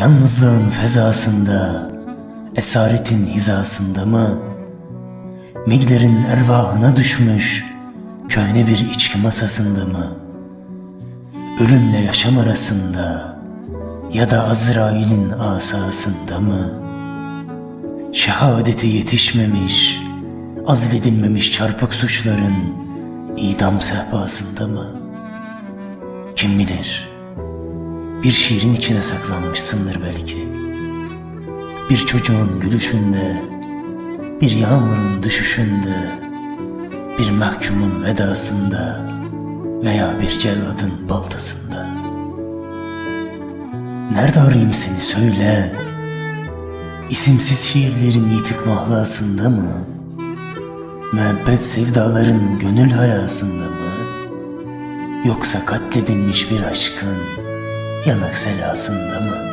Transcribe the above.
Yalnızlığın fezasında, esaretin hizasında mı? Miglerin ervahına düşmüş, köhne bir içki masasında mı? Ölümle yaşam arasında ya da Azrail'in asasında mı? Şehadete yetişmemiş, azledilmemiş çarpık suçların idam sehpasında mı? Kim bilir? Bir şiirin içine saklanmışsındır belki. Bir çocuğun gülüşünde, bir yağmurun düşüşünde, bir mahkumun vedasında veya bir celladın baltasında. Nerede arayayım seni söyle. İsimsiz şiirlerin yitik mahlasında mı? Müebbet sevdaların gönül halasında mı? Yoksa katledilmiş bir aşkın yanık selasında mı?